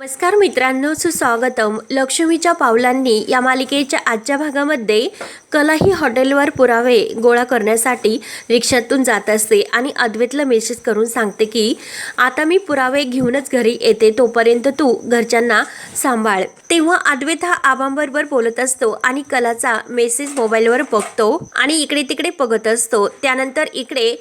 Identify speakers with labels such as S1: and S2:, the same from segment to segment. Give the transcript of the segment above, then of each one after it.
S1: नमस्कार मित्रांनो सुस्वागतम. लक्ष्मीच्या पावलांनी या मालिकेच्या आजच्या भागामध्ये कला ही हॉटेलवर पुरावे गोळा करण्यासाठी रिक्षातून जात असते आणि अद्वैतला मेसेज करून सांगते की आता मी पुरावे घेऊनच घरी येते तोपर्यंत तू घरच्यांना सांभाळ. तेव्हा अद्वैत हा आबांबरोबर बोलत असतो आणि कलाचा मेसेज मोबाईलवर बघतो आणि इकडे तिकडे बघत असतो. त्यानंतर इकडे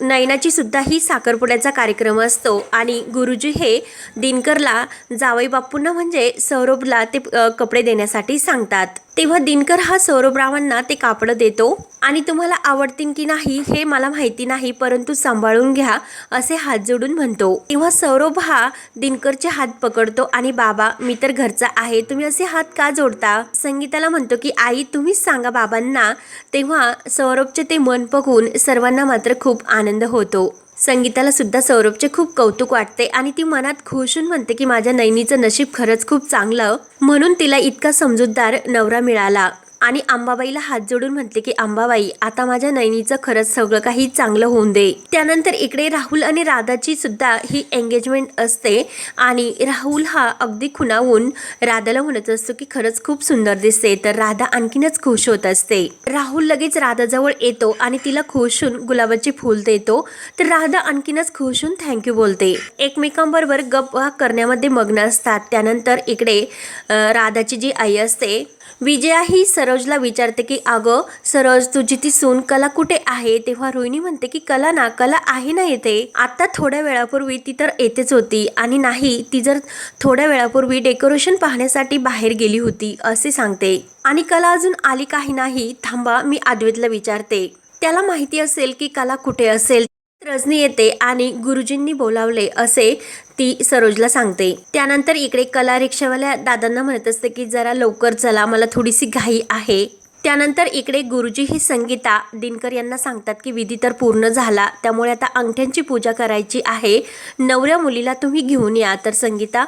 S1: नयनाची सुद्धा ही साखरपुड्याचा कार्यक्रम असतो आणि गुरुजी हे दिनकरला जावई बापूंना म्हणजे सौरभला ते कपडे देण्यासाठी सांगतात. तेव्हा दिनकर हा सौरभरावांना ते कापडं देतो. आणि तुम्हाला आवडतील की नाही हे मला माहिती नाही परंतु सांभाळून घ्या असे हात जोडून म्हणतो. तेव्हा सौरभ हा दिनकरचे हात पकडतो आणि बाबा मी तर घरचा आहे तुम्ही असे हात का जोडता? संगीताला म्हणतो की आई तुम्हीच सांगा बाबांना. तेव्हा सौरभचे ते मन बघून सर्वांना मात्र खूप आनंद होतो. संगीताला सुद्धा सौरभचे खूप कौतुक वाटते आणि ती मनात खुश होऊन म्हणते की माझ्या नैनीचं नशीब खरंच खूप चांगलं म्हणून तिला इतका समजूतदार नवरा मिळाला. आणि अंबाबाईला हात जोडून म्हटले की अंबाबाई आता माझ्या नैनीचं खरंच सगळं काही चांगलं होऊन दे. त्यानंतर इकडे राहुल आणि राधाची सुद्धा ही एंगेजमेंट असते आणि राहुल हा अगदी खुणावून राधाला म्हणत असतो की खरंच खूप सुंदर दिसते. तर राधा आणखीनच खुश होत असते. राहुल लगेच राधाजवळ येतो आणि तिला खुश होऊन गुलाबाचे फूल देतो. तर राधा आणखीनच खुश होऊन थँक्यू बोलते. एकमेकांबरोबर गप्पा करण्यामध्ये मग्न असतात. त्यानंतर इकडे राधाची जी आई असते विजया ही सरोजला विचारते की अगं सरोज तुझी ती सून कला कुठे आहे? तेव्हा रोहिणी म्हणते की कला ना कला आहे ना येते आता थोड्या वेळापूर्वी ती तर येतेच होती आणि नाही ती जर थोड्या वेळापूर्वी डेकोरेशन पाहण्यासाठी बाहेर गेली होती असे सांगते. आणि कला अजून आली काही नाही थांबा मी अद्वैतला विचारते. त्याला माहिती असेल की कला कुठे असेल. रजनी येते आणि गुरुजींनी बोलावले असे ती सरोजला सांगते. त्यानंतर इकडे कला रिक्षावाल्या दादांना म्हणत असते की जरा लवकर चला मला थोडीशी घाई आहे. त्यानंतर इकडे गुरुजी ही संगीता दिनकर यांना सांगतात की विधी तर पूर्ण झाला त्यामुळे आता अंगठ्यांची पूजा करायची आहे. नवऱ्या मुलीला तुम्ही घेऊन या. तर संगीता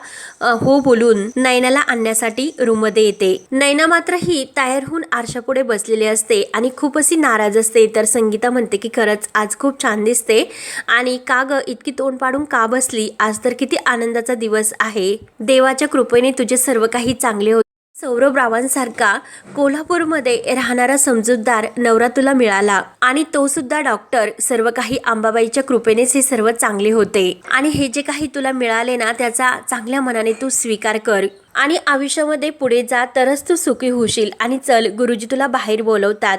S1: हो बोलून नयनाला आणण्यासाठी रूममध्ये येते. नयना मात्र ही तयार होऊन आरशापुढे बसलेली असते आणि खूप अशी नाराज असते. तर संगीता म्हणते की खरंच आज खूप छान दिसते आणि का ग इतकी तोंड पाडून का बसली? आज तर किती आनंदाचा दिवस आहे. देवाच्या कृपेने तुझे सर्व काही चांगले होते सौरभ रावांसारखा कोल्हापूरमध्ये राहणारा समजूतदार नवरा तुला मिळाला. आणि तो सुद्धा डॉक्टर सर्व काही अंबाबाईच्या कृपेनेच हे सर्व चांगले होते. आणि हे जे काही तुला मिळाले ना त्याचा चांगल्या मनाने तू स्वीकार कर. आणि आयुष्यामध्ये पुढे जा तरच तू सुखी होशील. आणि चल गुरुजी तुला बाहेर बोलवतात.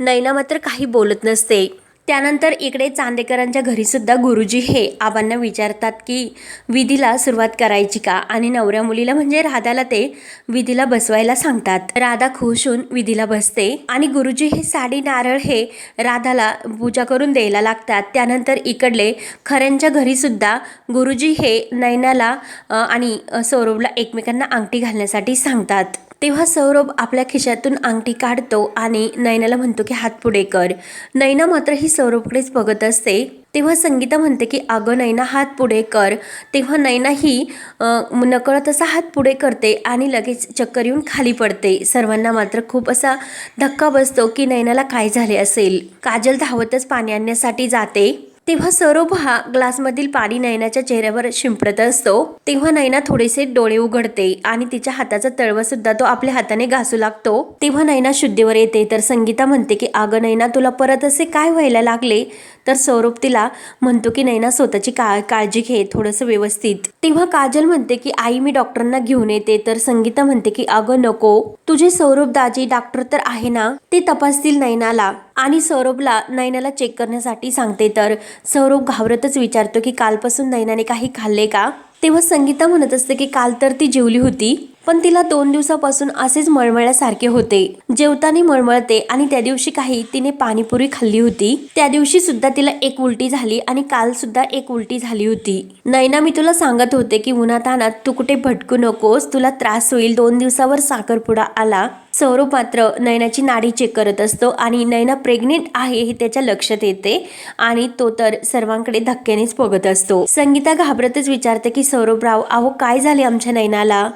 S1: नैना मात्र काही बोलत नसते. त्यानंतर इकडे चांदेकरांच्या घरीसुद्धा गुरुजी हे आबांना विचारतात की विधीला सुरुवात करायची का? आणि नवऱ्या मुलीला म्हणजे राधाला ते विधीला बसवायला सांगतात. राधा खुश होऊन विधीला बसते आणि गुरुजी हे साडी नारळ हे राधाला पूजा करून द्यायला लागतात. त्यानंतर इकडले खऱ्यांच्या घरीसुद्धा गुरुजी हे नयनाला आणि सौरवला सौरभला एकमेकांना अंगठी घालण्यासाठी सांगतात. तेव्हा सौरभ आपल्या खिशातून अंगठी काढतो आणि नयनाला म्हणतो की हात पुढे कर. नयना मात्र ही सौरभकडेच बघत असते. तेव्हा संगीता म्हणते की अगं नैना हात पुढे कर. तेव्हा नैना ही नकळत असा हात पुढे करते आणि लगेच चक्कर येऊन खाली पडते. सर्वांना मात्र खूप असा धक्का बसतो की नैनाला काय झाले असेल? काजल धावतच पाणी आणण्यासाठी जाते. तेव्हा सरोप हा ग्लासमधील पाणी नयनाच्या चेहऱ्यावर शिंपडत असतो. तेव्हा नयना थोडेसे डोळे उघडते आणि तिच्या हाताचा तळवा सुद्धा तो आपल्या हाताने घासू लागतो. तेव्हा नयना शुद्धीवर येते तर संगीता म्हणते की अगं नयना तुला परत असे काय व्हायला लागले? तर सौरभ तिला म्हणतो की नयना स्वतःची का काळजी घे थोडंसं व्यवस्थित. तेव्हा काजल म्हणते की आई मी डॉक्टरांना घेऊन येते. तर संगीता म्हणते की अगं नको. तुझे सौरभ दाजी डॉक्टर तर आहे ना? ते तपासतील नयनाला. आणि सौरभला नयनाला चेक करण्यासाठी सांगते. तर सौरभ घाबरतच विचारतो की कालपासून नयनाने काही खाल्ले का? तेव्हा संगीता म्हणत असते की काल तर ती जेवली होती पण तिला दोन दिवसापासून असेच मळमळल्यासारखे होते. जेवताना मळमळते आणि त्या दिवशी काही तिने पाणीपुरी खाल्ली होती. त्या दिवशी सुद्धा तिला एक उलटी झाली आणि काल सुद्धा एक उलटी झाली होती. नैना मी तुला सांगत होते की उन्हातानात तू कुठे भटकू नकोस. तुला त्रास होईल. दोन दिवसावर साखरपुडा आला. सौरभ मात्र नयनाची नाडी चेक करत असतो आणि नयना प्रेग्नेंट आहे हे त्याच्या लक्षात येते आणि तो तर सर्वांकडे धक्क्यानेच बघत असतो. संगीता घाबरतच विचारते की सौरभ राव अहो काय झाले आमच्या नयनाला?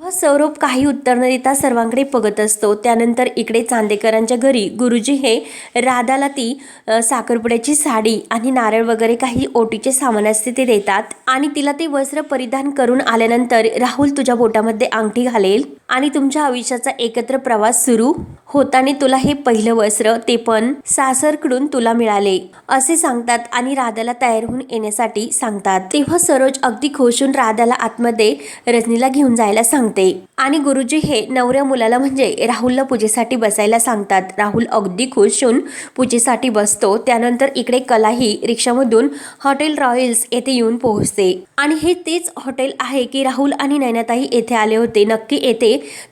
S1: व सौरभ काही उत्तर न देता सर्वांकडे बघत असतो. त्यानंतर इकडे चांदेकरांच्या घरी गुरुजी हे राधाला ती साखरपुड्याची साडी आणि नारळ वगैरे काही ओटीचे सामान असते ते देतात आणि तिला ते वस्त्र परिधान करून आल्यानंतर राहुल तुझ्या बोटामध्ये अंगठी घालेल. आणि तुमच्या आयुष्याचा एकत्र प्रवास सुरू होताना तुला हे पहिलं वस्त्र ते पण सासरकडून तुला मिळाले असे सांगतात आणि राधाला तयार होऊन येण्यासाठी सांगतात. तेव्हा सरोज अगदी खुश होऊन राधाला आतमध्ये रजनीला घेऊन जायला सांगते. आणि गुरुजी हे नवऱ्या मुलाला म्हणजे राहुलला पूजेसाठी बसायला सांगतात. राहुल अगदी खुश होऊन पूजेसाठी बसतो. त्यानंतर इकडे कलाही रिक्षामधून हॉटेल रॉयल्स येथे येऊन पोहोचते. आणि हे तेच हॉटेल आहे की राहुल आणि नैनाताई येथे आले होते. नक्की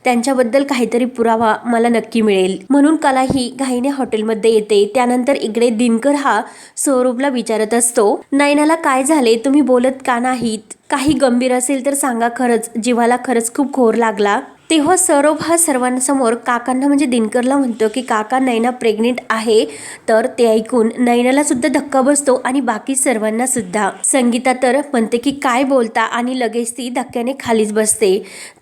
S1: त्यांच्याबद्दल काहीतरी पुरावा मला नक्की मिळेल. म्हणून कला ही घाईने हॉटेलमध्ये येते. त्यानंतर इकडे दिनकर हा स्वरूपला विचारत असतो नयनाला काय झाले? तुम्ही बोलत का नाहीत? काही गंभीर असेल तर सांगा खरंच. जीवाला खरंच खूप घोर लागला. तेव्हा सौरभ हा सर्वांसमोर काकांना म्हणजे दिनकरला म्हणतो की काका नैना प्रेग्नेंट आहे. तर ते ऐकून नैनाला सुद्धा धक्का बसतो आणि बाकी सर्वांना सुद्धा. संगीता तर म्हणते की काय बोलता? आणि लगेच ती धक्क्याने खालीच बसते.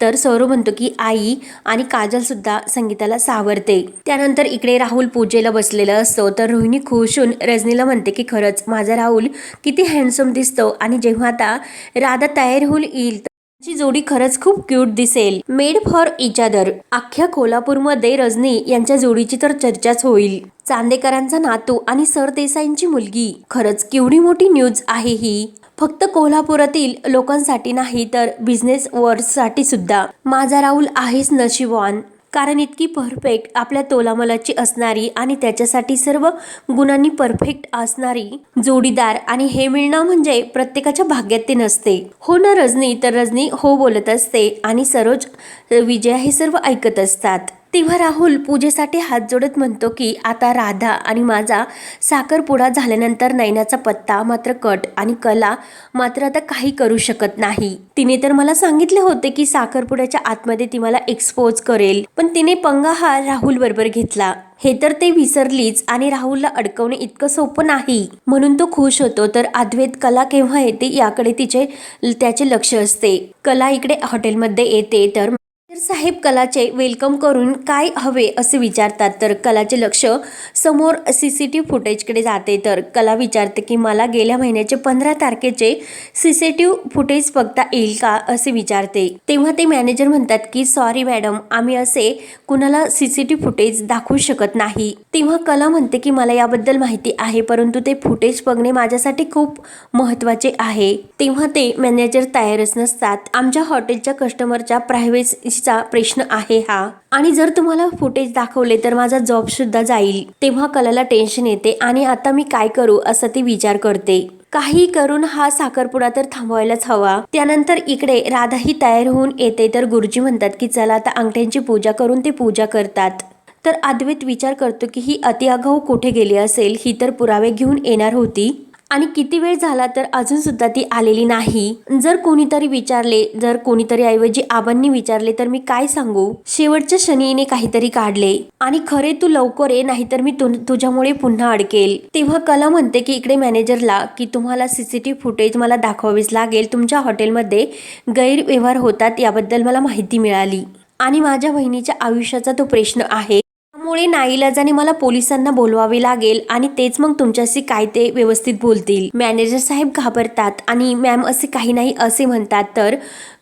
S1: तर सौरभ म्हणतो की आई आणि काजल सुद्धा संगीताला सावरते. त्यानंतर इकडे राहुल पूजेला बसलेला असतो. तर रोहिणी खुश होऊन रजनीला म्हणते की खरंच माझा राहुल किती हँडसम दिसतो. आणि जेव्हा आता राधा तयार होऊन येईल ची जोडी खरंच खूप क्यूट दिसेल. मेड फॉर इच अदर अख्ख्या कोल्हापूरमध्ये रजनी यांच्या जोडीची तर चर्चाच होईल. चांदेकरांचा नातू आणि सरदेसाईंची मुलगी. खरंच केवढी मोठी न्यूज आहे ही. फक्त कोल्हापुरातील लोकांसाठी नाही तर बिझनेस साठी सुद्धा. माझा राहुल आहेच नशिबवान. कारण इतकी परफेक्ट आपल्या तोलामलाची असणारी आणि त्याच्यासाठी सर्व गुणांनी परफेक्ट असणारी जोडीदार आणि हे मिळणं म्हणजे प्रत्येकाच्या भाग्यात ते नसते. हो ना रजनी? तर रजनी हो बोलत असते आणि सरोज विजया हे सर्व ऐकत असतात. तेव्हा राहुल पूजेसाठी हात जोडत म्हणतो की आता राधा आणि माझा साखरपुडा झाल्यानंतर नैनाचा पत्ता मात्र कट आणि कला मात्र आता काही करू शकत नाही. तिने तर मला सांगितले होते की साखरपुड्याच्या आतमध्ये ती मला एक्सपोज करेल. पण तिने पंगा हा राहुल बरोबर घेतला. हे तर ते विसरलीच आणि राहुलला अडकवणे इतकं सोपं नाही. म्हणून तो खुश होतो. तर अद्वैत कला केव्हा येते याकडे तिचे त्याचे लक्ष असते. कला इकडे हॉटेलमध्ये येते. तर तर साहेब कलाचे वेलकम करून काय हवे असे विचारतात? तर कलाचे लक्ष समोर सी सी टी व्ही फुटेजकडे जाते. तर कला विचारते की मला गेल्या महिन्याचे पंधरा तारखेचे C C T V footage बघता येईल का असे विचारते. तेव्हा ते मॅनेजर म्हणतात की सॉरी मॅडम आम्ही असे कुणाला C C T V footage दाखवू शकत नाही. तेव्हा कला म्हणते की मला याबद्दल माहिती आहे परंतु ते फुटेज बघणे माझ्यासाठी खूप महत्त्वाचे आहे. तेव्हा ते मॅनेजर तयारच नसतात. आमच्या हॉटेलच्या कस्टमरच्या फुटेजचा प्रश्न आहे हा. आणि जर तुम्हाला फुटेज दाखवले तर माझा जॉब सुद्धा जाईल. तेव्हा कलाला टेन्शन येते आणि आता मी काय करू असं ती विचार करते. काही करून हा साखरपुडा तर थांबवायलाच हवा. त्यानंतर इकडे राधाही तयार होऊन येते तर गुरुजी म्हणतात की चला आता अंगठ्यांची पूजा करून ते पूजा करतात. तर अद्वैत विचार करतो की ही अतिआघाऊ कुठे गेली असेल? ही तर पुरावे घेऊन येणार होती. आणि किती वेळ झाला तर अजून सुद्धा ती आलेली नाही? जर कोणीतरी विचारले जर कोणीतरी ऐवजी आबांनी विचारले तर मी काय सांगू? शेवटच्या शनीने काहीतरी काढले. आणि खरे तू लवकर ये नाहीतर मी तु- तुझ्यामुळे पुन्हा अडकेल. तेव्हा कला म्हणते की इकडे मॅनेजरला की तुम्हाला सीसीटीव्ही फुटेज मला दाखवावीच लागेल. तुमच्या हॉटेलमध्ये गैरव्यवहार होतात याबद्दल मला माहिती मिळाली. आणि माझ्या बहिणीच्या आयुष्याचा तो प्रश्न आहे. त्यामुळे नाईलाजाने मला पोलिसांना बोलवावे लागेल आणि तेच मग तुमच्याशी काय ते व्यवस्थित बोलतील. मॅनेजर साहेब घाबरतात आणि मॅम असे काही नाही असे म्हणतात. तर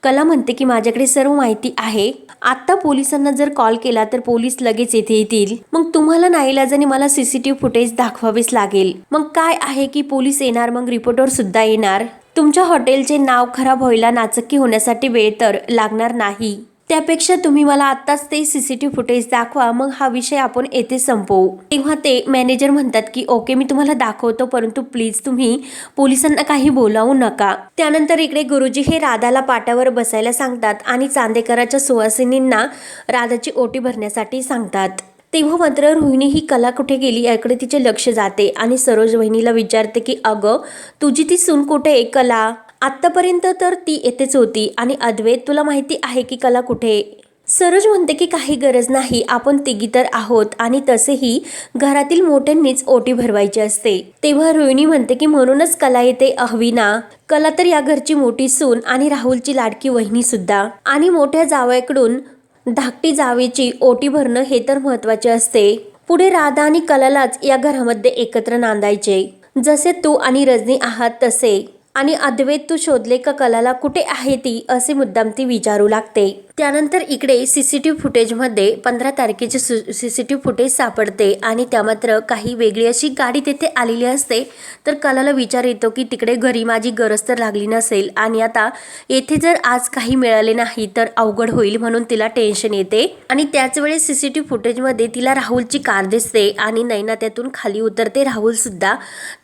S1: कला म्हणते की माझ्याकडे सर्व माहिती आहे. आत्ता पोलिसांना जर कॉल केला तर पोलीस लगेच येथे येतील. मग तुम्हाला नाईलाजाने मला सीसीटीव्ही फुटेज दाखवावेच लागेल. मग काय आहे की पोलीस येणार मग रिपोर्टर सुद्धा येणार? तुमच्या हॉटेलचे नाव खराब व्हायला नाचक्की होण्यासाठी वेळ तर लागणार नाही. त्यापेक्षा तुम्ही मला आत्ताच ते सी सी टी फुटेज दाखवा मग हा विषय आपण येथे संपवू. तेव्हा ते मॅनेजर म्हणतात की ओके मी तुम्हाला दाखवतो परंतु प्लीज तुम्ही पोलिसांना काही बोलावू नका. त्यानंतर इकडे गुरुजी हे राधाला पाटावर बसायला सांगतात आणि चांदेकराच्या सुवासिनींना राधाची ओटी भरण्यासाठी सांगतात. तेव्हा मात्र रोहिणी ही कला कुठे गेली याकडे तिचे लक्ष जाते आणि सरोज वहिनीला विचारते की अगं तुझी ती सून कुठे आहे कला? आत्तापर्यंत तर ती येतेच होती. आणि अद्वैत तुला माहिती आहे की कला कुठे? सरोज म्हणते की काही गरज नाही आपण तिघी तर आहोत. आणि तसेही घरातील मोठ्यांनीच ओटी भरवायची असते. तेव्हा रोहिणी म्हणते की म्हणूनच कला येते अहविना. कला तर या घरची मोठी सून आणि राहुलची लाडकी वहिनी सुद्धा. आणि मोठ्या जावयाकडून धाकटी जावेची ओटी भरणं हे तर महत्त्वाचे असते. पुढे राधा आणि कलालाच या घरामध्ये एकत्र नांदायचे. जसे तू आणि रजनी आहात तसे. आणि अद्वैत तू शोधले का कलाला कुठे आहे ती असे मुद्दाम ती विचारू लागते. त्यानंतर इकडे सीसीटीव्ही फुटेजमध्ये पंधरा तारखेचे सीसीटीव्ही फुटेज सापडते आणि त्या मात्र काही वेगळी अशी गाडी तेथे आलेली असते. तर कलाला विचार येतो की तिकडे घरी माझी गरज तर लागली नसेल आणि आता येथे जर आज काही मिळाले नाही तर अवघड होईल म्हणून तिला टेन्शन येते. आणि त्याच वेळेस सीसीटीव्ही फुटेजमध्ये तिला राहुलची कार दिसते आणि नैना त्यातून खाली उतरते राहुल सुद्धा.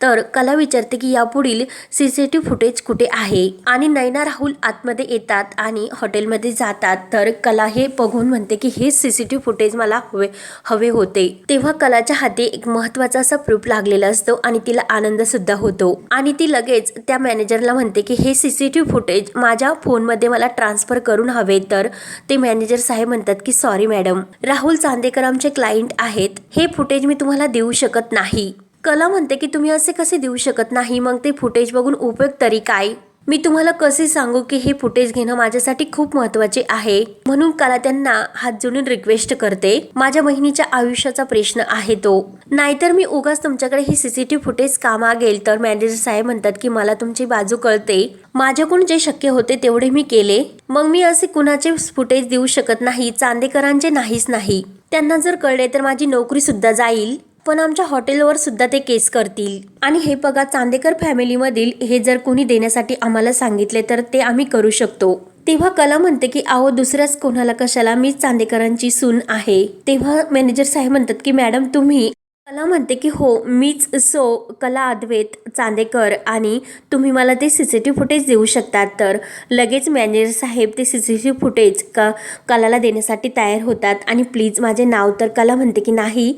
S1: तर कला विचारते की यापुढील सीसीटीव्ही फुटेज कुठे आहे? आणि नैना राहुल आतमध्ये येतात आणि हॉटेलमध्ये जातात. तर कला हे बघून म्हणते की हे सीसीटीव्ही फुटेज मला हवे हवे होते. तेव्हा कलाच्या हाती एक महत्त्वाचा असा प्रूफ लागलेला असतो आणि तिला आनंद सुद्धा होतो. आणि ती लगेच त्या मॅनेजरला म्हणते की हे सीसीटीव्ही फुटेज माझ्या फोनमध्ये मला ट्रान्सफर करून हवे. तर ते मॅनेजर साहेब म्हणतात की सॉरी मॅडम राहुल चांदेकर आमचे क्लायंट आहेत. हे फुटेज मी तुम्हाला देऊ शकत नाही. कला म्हणते की तुम्ही असे कसे देऊ शकत नाही? मग ते फुटेज बघून उपयोग तरी काय? मी तुम्हाला कसे सांगू की हे फुटेज घेणं माझ्यासाठी खूप महत्त्वाचे आहे? म्हणून कला त्यांना हात जोडून रिक्वेस्ट करते. माझ्या बहिणीच्या आयुष्याचा प्रश्न आहे तो. नाहीतर मी उगाच तुमच्याकडे हे सीसीटीव्ही फुटेज का मागेल? तर मॅनेजर साहेब म्हणतात की मला तुमची बाजू कळते. माझ्याकडून जे शक्य होते तेवढे मी केले. मग मी असे कुणाचे फुटेज देऊ शकत नाही? चांदेकरांचे नाहीच नाही. त्यांना जर कळले तर माझी नोकरी सुद्धा जाईल. पण आमच्या हॉटेलवर सुद्धा ते केस करतील. आणि हे बघा चांदेकर फॅमिलीमधील हे जर कोणी देण्यासाठी आम्हाला सांगितले तर ते आम्ही करू शकतो. तेव्हा कला म्हणते की आहो दुसऱ्याच कोणाला कशाला? मी चांदेकरांची सून आहे. तेव्हा मॅनेजर साहेब म्हणतात की मॅडम तुम्ही कला म्हणते की हो मीच सो कला अद्वैत चांदेकर आणि तुम्ही मला ते सी सी टी फुटेज देऊ शकतात. तर लगेच मॅनेजर साहेब ते सी सी टी फुटेज क कलाला देण्यासाठी तयार होतात. आणि प्लीज माझे नाव तर कला म्हणते की नाही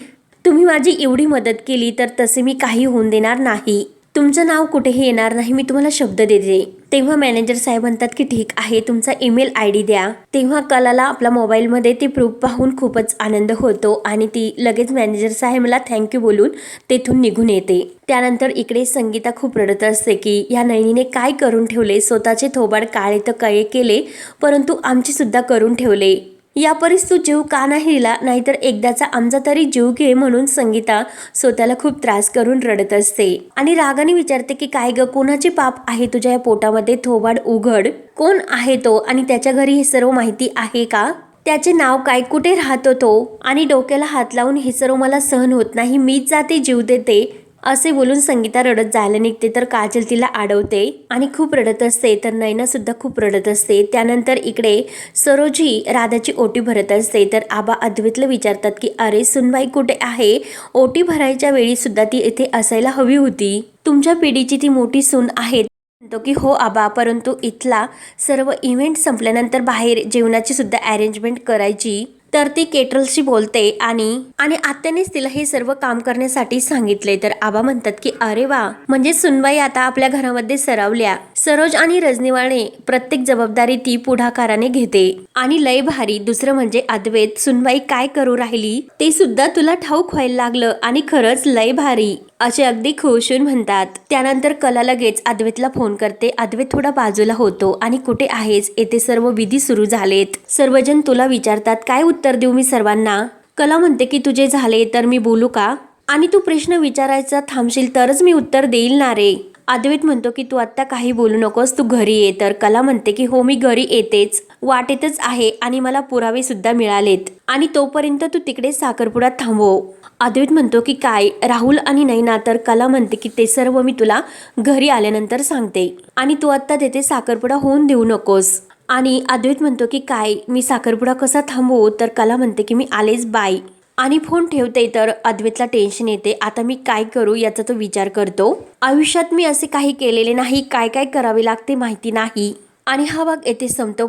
S1: तुम्ही माझी एवढी मदत केली तर तसे मी काही होऊन देणार नाही. तुमचं नाव कुठेही येणार नाही मी तुम्हाला शब्द देते. तेव्हा मॅनेजर साहेब म्हणतात की ठीक आहे तुमचा ईमेल आय डी द्या. तेव्हा कलाला आपल्या मोबाईलमध्ये ते प्रूफ पाहून खूपच आनंद होतो आणि ती लगेच मॅनेजर साहेबला थँक्यू बोलून तेथून निघून येते. त्यानंतर इकडे संगीता खूप रडत असते की या नैनीने काय करून ठेवले? स्वतःचे थोबाड काळे तर कळे केले परंतु आमची सुद्धा करून ठेवले. या परीस तू जीव का नाही दिला नाहीतर एकदाचा आमचा तरी जीव घे म्हणून संगीता स्वतःला खूप त्रास करून रडत असते. आणि रागाने विचारते की काय ग कोणाचे पाप आहे तुझ्या या पोटामध्ये? थोबाड उघड. कोण आहे तो? आणि त्याच्या घरी हे सर्व माहिती आहे का? त्याचे नाव काय? कुठे राहतो तो? आणि डोक्याला हात लावून हे सर्व मला सहन होत नाही. मीच जाते जीव देते. असे बोलून संगीता रडत जायला निघते तर काजल तिला अडवते आणि खूप रडत असते तर नैना सुद्धा खूप रडत असते. त्यानंतर इकडे सरोजी राधाची ओटी भरत असते तर आबा अद्वैतला विचारतात की अरे सुनबाई कुठे आहे? ओटी भरायच्या वेळी सुद्धा ती येथे असायला हवी होती. तुमच्या पिढीची ती मोठी सून आहे. म्हणतो की हो आबा परंतु इथला सर्व इव्हेंट संपल्यानंतर बाहेर जेवणाची सुद्धा अरेंजमेंट करायची तर ती केटरलशी बोलते आणि आणि आत्यानेच तिला हे सर्व काम करण्यासाठी सांगितले. तर आबा म्हणतात की अरे वा म्हणजे सुनबाई आता आपल्या घरामध्ये सरावल्या. सरोज आणि रजनीवाने प्रत्येक जबाबदारी ती पुढाकाराने घेते. आणि लय भारी दुसरं म्हणजे अद्वैत. सुनबाई काय करू राहिली? ते सुद्धा तुला ठाऊक व्हायला लागलं आणि खरंच लय भारी. असे अगदी खुशून म्हणतात. त्यानंतर कला लगेच अद्वैतला फोन करते. अद्वैत थोडा बाजूला होतो आणि कुठे आहेस? येथे सर्व विधी सुरू झालेत. सर्वजण तुला विचारतात काय उत्तर देऊ मी सर्वांना? कला म्हणते की तुझे झाले तर मी बोलू का? आणि तू प्रश्न विचारायचा थांबशील तरच मी उत्तर देईल ना रे. अद्वैत म्हणतो की तू आत्ता काही बोलू नकोस तू घरी ये. तर कला म्हणते की हो मी घरी येतेच. वाटेतच आहे आणि मला पुरावे सुद्धा मिळालेत. आणि तोपर्यंत तू तिकडे साखरपुडा थांबव. अद्वैत म्हणतो की काय? राहुल आणि नैना तर कला म्हणते की ते सर्व मी तुला घरी आल्यानंतर सांगते. आणि तू आत्ता तेथे साखरपुडा होऊन देऊ नकोस. आणि अद्वैत म्हणतो की काय? मी साखरपुडा कसा थांबवू? तर कला म्हणते की मी आलेच बाय आणि फोन ठेवते तर अद्वैतला टेन्शन येते. आता मी काय करू याचा तो विचार करतो. आयुष्यात मी असे काही केलेले नाही. काय काय करावे लागते माहिती नाही. आणि हा भाग येथे संपतो.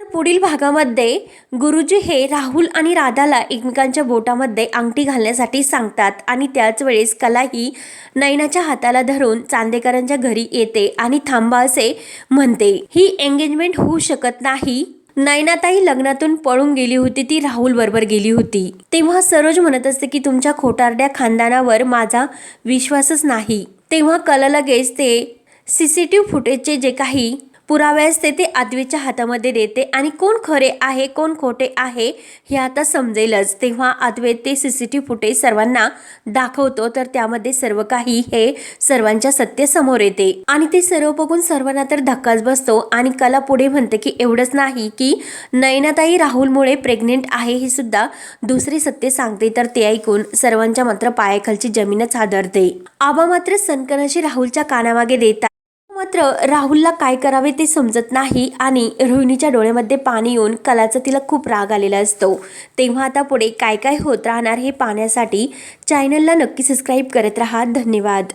S1: पुढील भागामध्ये गुरुजी हे राहुल आणि राधाला एकमेकांच्या बोटामध्ये अंगठी घालण्यासाठी सांगतात. आणि त्याच वेळेस कला ही नैनाच्या हाताला धरून चांदेकरांच्या घरी येते आणि थांबा असे म्हणते. ही एंगेजमेंट होऊ शकत नाही. नयनाताई लग्नातून पळून गेली होती ती राहुल बरोबर गेली होती. तेव्हा सरोज म्हणत असते की तुमच्या खोटारड्या खानदानावर माझा विश्वासच नाही. तेव्हा कला लगेच ते सीसीटीव्ही फुटेजचे जे काही पुराव्यास ते ते आदवीच्या हातामध्ये देते. आणि कोण खरे आहे कोण खोटे आहे हे आता समजेलच. तेव्हा आदवे ते सी सी टी फुटेज सर्वांना दाखवतो. तर त्यामध्ये सर्व काही हे सर्वांच्या सत्य समोर येते. आणि ते सर्व बघून सर्वांना तर धक्काच बसतो. आणि कला पुढे म्हणते की एवढंच नाही की नयनाताई राहुलमुळे प्रेग्नेंट आहे हे सुद्धा दुसरे सत्य सांगते. तर ते ऐकून सर्वांच्या मात्र पायाखालची जमीनच हादरते. आबा मात्र सनकनाशी राहुलच्या कानामागे देतात मात्र राहुलला काय करावे ते समजत नाही आणि रोहिणीच्या डोळ्यामध्ये पाणी येऊन कलाचा तिला खूप राग आलेला असतो. तेव्हा आता पुढे काय काय होत राहणार हे पाहण्यासाठी चॅनलला नक्की सबस्क्राईब करत राहा. धन्यवाद.